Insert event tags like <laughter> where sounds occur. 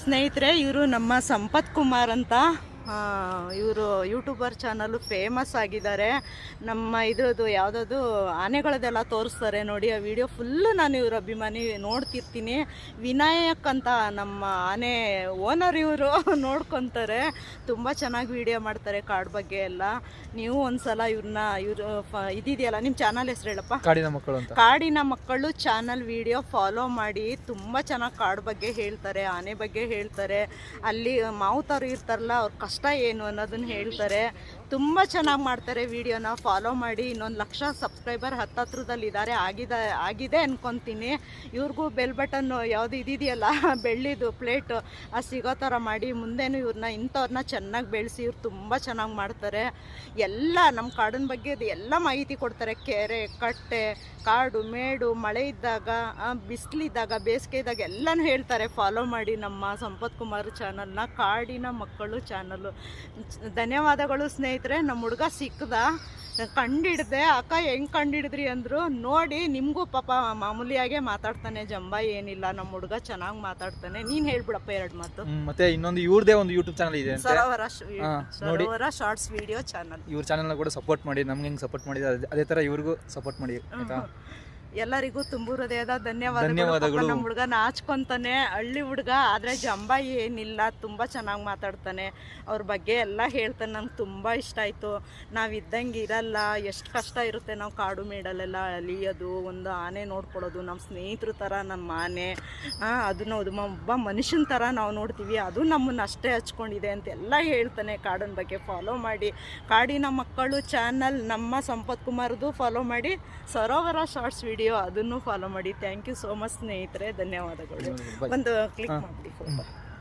ಸ್ನೇಹಿತರೆ ಇವರು ನಮ್ಮ ಸಂಪತ್ ಕುಮಾರ್ ಅಂತ. ಇವರು ಯೂಟ್ಯೂಬರ್ ಚಾನಲ್ಲು ಫೇಮಸ್ ಆಗಿದ್ದಾರೆ. ನಮ್ಮ ಇದ್ರದ್ದು ಯಾವುದಾದ್ರು ಆನೆಗಳದೆಲ್ಲ ತೋರಿಸ್ತಾರೆ ನೋಡಿ ಆ ವಿಡಿಯೋ ಫುಲ್ಲು ನಾನು ಇವ್ರ ಅಭಿಮಾನಿ ನೋಡ್ತಿರ್ತೀನಿ. ವಿನಾಯಕ್ ಅಂತ ನಮ್ಮ ಆನೆ ಓನರ್ ಇವರು <laughs> ನೋಡ್ಕೊತಾರೆ. ತುಂಬ ಚೆನ್ನಾಗಿ ವಿಡಿಯೋ ಮಾಡ್ತಾರೆ ಕಾಡ್ ಬಗ್ಗೆ ಎಲ್ಲ. ನೀವು ಒಂದ್ಸಲ ಇವ್ರನ್ನ ಇವರು ಇದಿದೆಯಲ್ಲ ನಿಮ್ಮ ಚಾನಲ್ ಹೆಸರು ಹೇಳಪ್ಪ. ಕಾಡಿನ ಮಕ್ಕಳು ಅಂತ. ಕಾಡಿನ ಮಕ್ಕಳು ಚಾನಲ್ ವಿಡಿಯೋ ಫಾಲೋ ಮಾಡಿ ತುಂಬ ಚೆನ್ನಾಗಿ ಕಾಡ್ ಬಗ್ಗೆ ಹೇಳ್ತಾರೆ ಆನೆ ಬಗ್ಗೆ ಹೇಳ್ತಾರೆ. ಅಲ್ಲಿ ಮಾವುತರು ಇರ್ತಾರಲ್ಲ ಅವ್ರು ಕಷ್ಟ ಏನು ಅನ್ನೋದನ್ನ ಹೇಳ್ತಾರೆ ತುಂಬ ಚೆನ್ನಾಗಿ ಮಾಡ್ತಾರೆ ವಿಡಿಯೋನ. ಫಾಲೋ ಮಾಡಿ, ಇನ್ನೊಂದು ಲಕ್ಷ ಸಬ್ಸ್ಕ್ರೈಬರ್ ಹತ್ತತ್ರದಲ್ಲಿ ಇದ್ದಾರೆ ಆಗಿದೆ ಆಗಿದೆ ಅನ್ಕೊತೀನಿ. ಇವ್ರಿಗೂ ಬೆಲ್ ಬಟನ್ನು ಯಾವುದು ಇದಿದೆಯಲ್ಲ, ಬೆಳ್ಳಿದು ಪ್ಲೇಟು ಅದು ಸಿಗೋ ಥರ ಮಾಡಿ. ಮುಂದೇನು ಇವ್ರನ್ನ ಇಂಥವ್ರನ್ನ ಚೆನ್ನಾಗಿ ಬೆಳೆಸಿ, ಇವ್ರು ತುಂಬ ಚೆನ್ನಾಗಿ ಮಾಡ್ತಾರೆ. ಎಲ್ಲ ನಮ್ಮ ಕಾಡಿನ ಬಗ್ಗೆ ಎಲ್ಲ ಮಾಹಿತಿ ಕೊಡ್ತಾರೆ. ಕೆರೆ, ಕಟ್ಟೆ, ಕಾಡು, ಮೇಡು, ಮಳೆ ಇದ್ದಾಗ ಬಿಸಿಲಿದ್ದಾಗ, ಬೇಸಿಗೆ ಇದ್ದಾಗ ಎಲ್ಲನೂ ಹೇಳ್ತಾರೆ. ಫಾಲೋ ಮಾಡಿ ನಮ್ಮ ಸಂಪತ್ ಕುಮಾರ್ ಚಾನಲ್ನ ಕಾಡಿನ ಮಕ್ಕಳು ಚಾನಲ್ಲು ಧನ್ಯವಾದಗಳು ಸ್ನೇಹಿತರೆ. ನಮ್ಮ ಹುಡುಗ ಸಿಕ್ಕದ. ಕಂಡಿಡ್ದೆ ಅಕ್ಕ ಹೆಂಗೆ ಕಂಡಿಡಿದ್ರಿ ಅಂದರು. ನೋಡಿ ನಿಮಗೂ ಪಾಪ ಮಾಮೂಲಿಯಾಗೆ ಮಾತಾಡ್ತಾನೆ ಜಂಬ ಏನಿಲ್ಲ. ನಮ್ಮ ಹುಡುಗ ಚೆನ್ನಾಗಿ ಮಾತಾಡ್ತಾನೆ. ನೀನು ಹೇಳ್ಬಿಡಪ್ಪ ಎರಡು ಮಾತು. ಮತ್ತೆ ಇನ್ನೊಂದು ಇವ್ರದೇ ಒಂದು ಯೂಟ್ಯೂಬ್ ಚಾನಲ್ ಇದೆ Sarovara. Sarovara shorts video channel ಇವ್ರ ಚಾನಲ್ನ ಕೂಡ ಸಪೋರ್ಟ್ ಮಾಡಿ ನಮ್ಗೆ ಹೆಂಗೆ ಸಪೋರ್ಟ್ ಮಾಡಿದ್ರೆ ಅದೇ- ಅದೇ ತರ ಇವ್ರಿಗೂ ಸಪೋರ್ಟ್ ಮಾಡಿ ಆಯ್ತಾ? ಎಲ್ಲರಿಗೂ ತುಂಬು ಹೃದಯದ ಧನ್ಯವಾದಗಳು. ನಮ್ಮ ಹುಡುಗ ನಾಚ್ಕೊಂತಾನೆ ಹಳ್ಳಿ ಹುಡುಗ ಆದರೆ ಜಂಬ ಏನಿಲ್ಲ ತುಂಬ ಚೆನ್ನಾಗಿ ಮಾತಾಡ್ತಾನೆ. ಅವ್ರ ಬಗ್ಗೆ ಎಲ್ಲ ಹೇಳ್ತಾನೆ ನಂಗೆ ತುಂಬ ಇಷ್ಟ ಆಯಿತು. ನಾವು ಇದ್ದಂಗೆ ಇರಲ್ಲ ಎಷ್ಟು ಕಷ್ಟ ಇರುತ್ತೆ ನಾವು ಕಾಡು ಮೇಡಲೆಲ್ಲ ಅಲಿಯೋದು ಒಂದು ಆನೆ ನೋಡ್ಕೊಳ್ಳೋದು ನಮ್ಮ ಸ್ನೇಹಿತರು ಥರ ನಮ್ಮ ಆನೆ ಅದನ್ನ ಒಬ್ಬ ಮನುಷ್ಯನ ಥರ ನಾವು ನೋಡ್ತೀವಿ ಅದು ನಮ್ಮನ್ನು ಅಷ್ಟೇ ಹಚ್ಕೊಂಡಿದೆ ಅಂತೆಲ್ಲ ಹೇಳ್ತಾನೆ ಕಾಡಿನ ಬಗ್ಗೆ. ಫಾಲೋ ಮಾಡಿ. ಕಾಡಿನ ಮಕ್ಕಳು ಚಾನಲ್ ನಮ್ಮ ಸಂಪತ್ ಕುಮಾರ್ದು ಫಾಲೋ ಮಾಡಿ. ಸರೋವರ ಶಾರ್ಟ್ಸ್ ವಿಡಿಯೋ ಅದನ್ನು ಫಾಲೋ ಮಾಡಿ. ಥ್ಯಾಂಕ್ ಯು ಸೋ ಮಚ್ ಸ್ನೇಹಿತರೆ. ಧನ್ಯವಾದಗಳು. ಒಂದು ಕ್ಲಿಕ್. ಮಾಡಿ